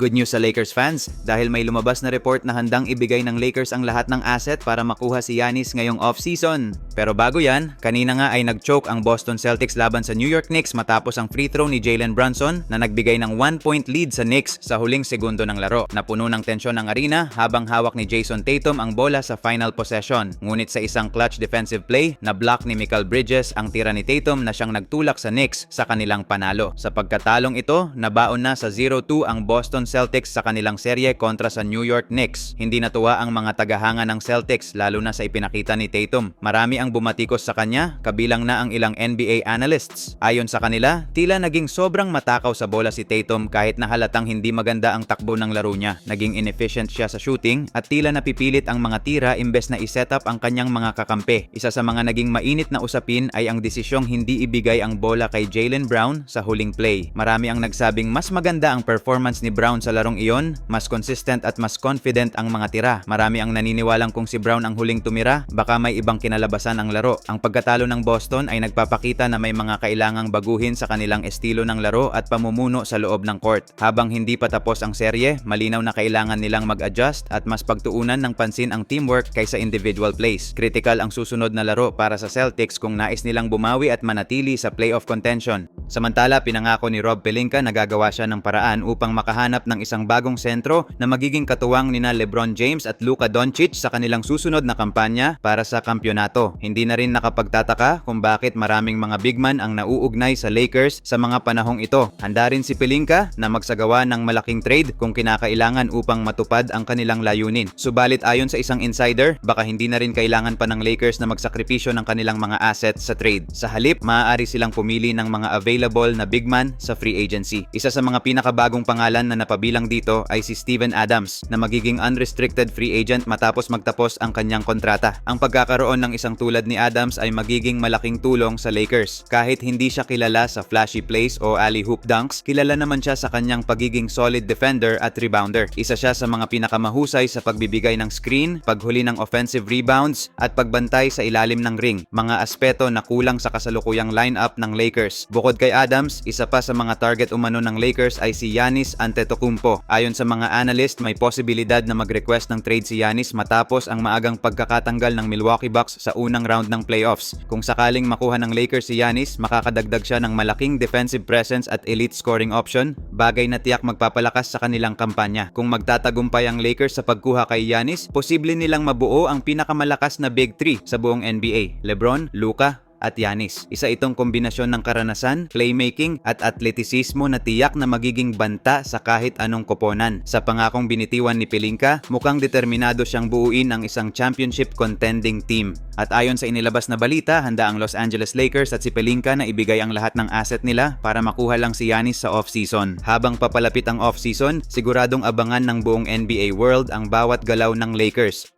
Good news sa Lakers fans dahil may lumabas na report na handang ibigay ng Lakers ang lahat ng asset para makuha si Giannis ngayong off-season. Pero bago yan, kanina nga ay nag-choke ang Boston Celtics laban sa New York Knicks matapos ang free throw ni Jalen Brunson na nagbigay ng 1-point lead sa Knicks sa huling segundo ng laro. Napuno ng tensyon ang arena habang hawak ni Jason Tatum ang bola sa final possession. Ngunit sa isang clutch defensive play, na-block ni Michael Bridges ang tira ni Tatum na siyang nagtulak sa Knicks sa kanilang panalo. Sa pagkatalong ito, nabaon na sa 0-2 ang Boston Celtics sa kanilang serye kontra sa New York Knicks. Hindi natuwa ang mga tagahanga ng Celtics lalo na sa ipinakita ni Tatum. Marami ang bumatikos sa kanya, kabilang na ang ilang NBA analysts. Ayon sa kanila, tila naging sobrang matakaw sa bola si Tatum kahit na halatang hindi maganda ang takbo ng laro niya. Naging inefficient siya sa shooting at tila napipilit ang mga tira imbes na iset up ang kanyang mga kakampi. Isa sa mga naging mainit na usapin ay ang desisyong hindi ibigay ang bola kay Jalen Brown sa huling play. Marami ang nagsabing mas maganda ang performance ni Brown sa larong iyon, mas consistent at mas confident ang mga tira. Marami ang naniniwalang kung si Brown ang huling tumira, baka may ibang kinalabasan ang laro. Ang pagkatalo ng Boston ay nagpapakita na may mga kailangang baguhin sa kanilang estilo ng laro at pamumuno sa loob ng court. Habang hindi pa tapos ang serye, malinaw na kailangan nilang mag-adjust at mas pagtuunan ng pansin ang teamwork kaysa individual plays. Critical ang susunod na laro para sa Celtics kung nais nilang bumawi at manatili sa playoff contention. Samantala, pinangako ni Rob Pelinka na gagawa siya ng paraan upang makahanap ng isang bagong sentro na magiging katuwang nina LeBron James at Luka Doncic sa kanilang susunod na kampanya para sa kampyonato. Hindi na rin nakapagtataka kung bakit maraming mga big man ang nauugnay sa Lakers sa mga panahong ito. Handa rin si Pelinka na magsagawa ng malaking trade kung kinakailangan upang matupad ang kanilang layunin. Subalit ayon sa isang insider, baka hindi na rin kailangan pa ng Lakers na magsakripisyo ng kanilang mga assets sa trade. Sa halip, maaari silang pumili ng mga available na big man sa free agency. Isa sa mga pinakabagong pangalan na napabilang dito ay si Steven Adams na magiging unrestricted free agent matapos magtapos ang kanyang kontrata. Ang pagkakaroon ng isang tulad ni Adams ay magiging malaking tulong sa Lakers. Kahit hindi siya kilala sa flashy plays o alley-hoop dunks, kilala naman siya sa kanyang pagiging solid defender at rebounder. Isa siya sa mga pinakamahusay sa pagbibigay ng screen, paghuli ng offensive rebounds, at pagbantay sa ilalim ng ring, mga aspeto na kulang sa kasalukuyang lineup ng Lakers. Bukod kay Adams, isa pa sa mga target umano ng Lakers ay si Giannis Antetokounmpo. Ayon sa mga analyst, may posibilidad na mag-request ng trade si Giannis matapos ang maagang pagkakatanggal ng Milwaukee Bucks sa unang round ng playoffs. Kung sakaling makuha ng Lakers si Giannis, makakadagdag siya ng malaking defensive presence at elite scoring option, bagay na tiyak magpapalakas sa kanilang kampanya. Kung magtatagumpay ang Lakers sa pagkuha kay Giannis, posible nilang mabuo ang pinakamalakas na Big 3 sa buong NBA. LeBron, Luka, at Yanis. Isa itong kombinasyon ng karanasan, playmaking at atletisismo na tiyak na magiging banta sa kahit anong koponan. Sa pangakong binitiwan ni Pelinka, mukhang determinado siyang buuin ang isang championship contending team. At ayon sa inilabas na balita, handa ang Los Angeles Lakers at si Pelinka na ibigay ang lahat ng asset nila para makuha lang si Yanis sa off-season. Habang papalapit ang off-season, siguradong abangan ng buong NBA world ang bawat galaw ng Lakers.